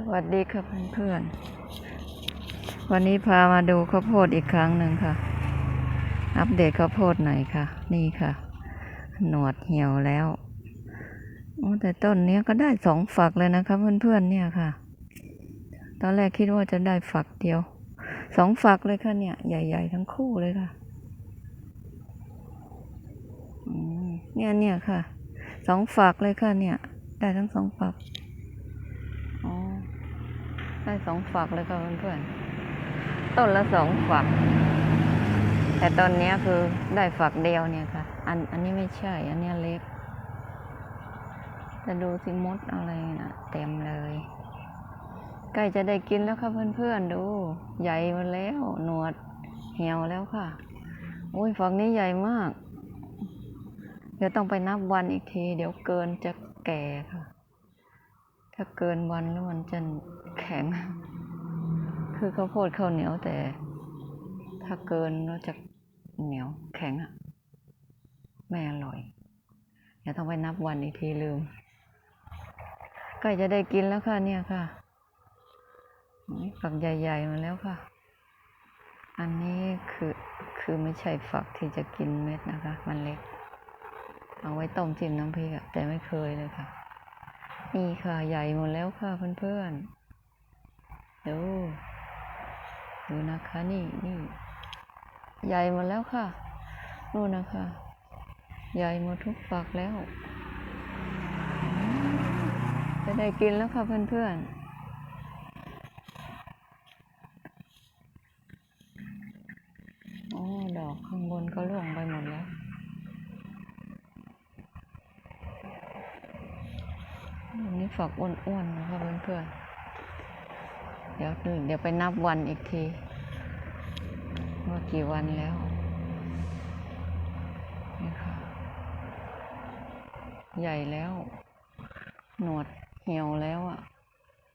สวัสดีค่ะเพื่อนๆ วันนี้พามาดูข้าวโพดอีกครั้งหนึ่งค่ะ อัปเดตข้าวโพดหน่อยค่ะ นี่ค่ะ หนวดเหี่ยวแล้วโอ้แต่ต้นนี้ก็ได้สองฝักเลยนะคะเพื่อนๆเนี่ยค่ะ ตอนแรกคิดว่าจะได้ฝักเดียว สองฝักเลยค่ะเนี่ย ใหญ่ ๆ ทั้งคู่เลยค่ะเนี่ยเนี่ยค่ะ สองฝักเลยค่ะเนี่ย ได้ทั้งสองฝัก ได้สองฝักเลยค่ะเพื่อนๆต้นละสองฝัก แต่ตอนนี้คือได้ฝักเดียวเนี่ยค่ะ อันอันนี้ไม่ใช่ อันนี้เล็กจะดูสิมดอะไรนะเต็มเลยใกล้จะได้กินแล้วค่ะเพื่อนๆดู ใหญ่มาแล้วหนวดเหี่ยวแล้วค่ะโอ้ยฝักนี้ใหญ่มาก เดี๋ยวต้องไปนับวันอีกที เดี๋ยวเกินจะแก่ค่ะ ถ้าเกินวันแล้วมันจะ แข็ง คือข้าวโพดข้าวเหนียวแต่ ถ้าเกินแล้วจะเหนียวแข็งอะไม่อร่อยเดี๋ยวต้องไปนับวันอีกทีลืมใกล้จะได้กินแล้วค่ะเนี่ยค่ะนี่ฝักใหญ่ ๆ มาแล้วค่ะ อันนี้คือคือไม่ใช่ฝักที่จะกินเม็ดนะคะ มันเล็ก เอาไว้ต้มจิ้มน้ำพริกอะแต่ไม่เคยเลยค่ะ นี่ค่ะใหญ่หมดแล้วค่ะเพื่อนๆ ดู ดูนะคะนี่นี่ ใหญ่หมดแล้วค่ะนู่นะคะ ใหญ่หมดทุกฝักแล้ว จะได้กินแล้วค่ะเพื่อนๆโอ้ดอกข้างบนก็ร่วงไปหมดแล้วอันนี้ฝักอ้วนๆนะคะเพื่อนๆ เดี๋ยวเดี๋ยวไปนับวันอีกที ว่ากี่วันแล้วนี่ค่ะใหญ่แล้ว หนวดเหี่ยวแล้วอะ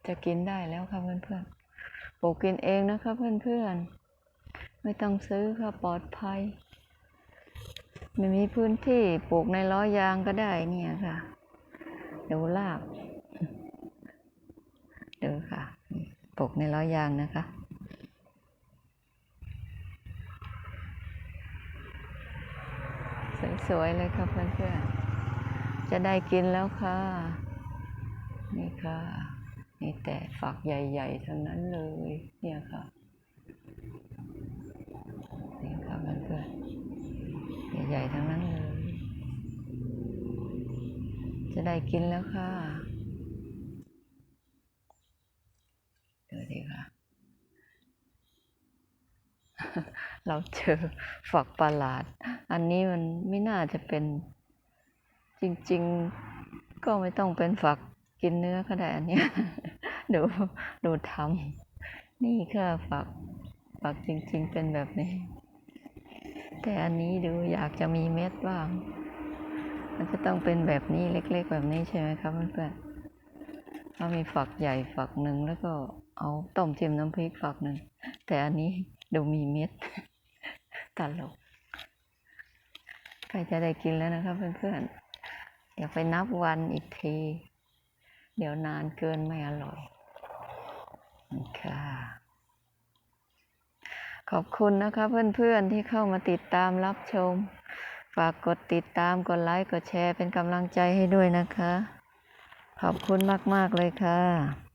จะกินได้แล้วค่ะเพื่อนๆปลูกกินเองนะคะเพื่อนๆ ไม่ต้องซื้อค่ะปลอดภัย ไม่มีพื้นที่ปลูกในล้อยางก็ได้เนี่ยค่ะ เดี๋ยวลากดูค่ะนี่ปลู กในล้อยางนะคะ สวยๆเลยค่ะเพื่อนๆ จะได้กินแล้วค่ะ นี่ค่ะ นี่แต่ฝักใหญ่ๆทั้งนั้นเลย เนี่ยค่ะนี่ค่ะเพื่อนๆใหญ่ๆทั้งนั้นเลย จะได้กินแล้วค่ะ สิค่ะเราเจอฝักประหลาด อันนี้มันไม่น่าจะเป็นจริง ๆ ก็ไม่ต้องเป็นฝักกินเนื้อก็ได้อันเนี้ยดูดูทำนี่ค่ะฝักฝักจริง ๆ เป็นแบบนี้ แต่อันนี้ดูอยากจะมีเม็ดบ้าง มันจะต้องเป็นแบบนี้เล็ก ๆ แบบนี้ใช่ไหมครับเพื่อนๆ เรามีฝักใหญ่ฝักหนึ่งแล้วก็เอาต้มจิ้มน้ำพริกฝักหนึ่ง แต่อันนี้ดูมีเม็ดตลกใกล้จะได้กินแล้วนะครับเพื่อนๆเดี๋ยวไปนับวันอีกที เดี๋ยวนานเกินไม่อร่อยค่ะขอบคุณนะคะเพื่อนๆที่เข้ามาติดตามรับชม ฝากกดติดตามกดไลค์กดแชร์เป็นกำลังใจให้ด้วยนะคะ ขอบคุณมาก ๆ เลยค่ะ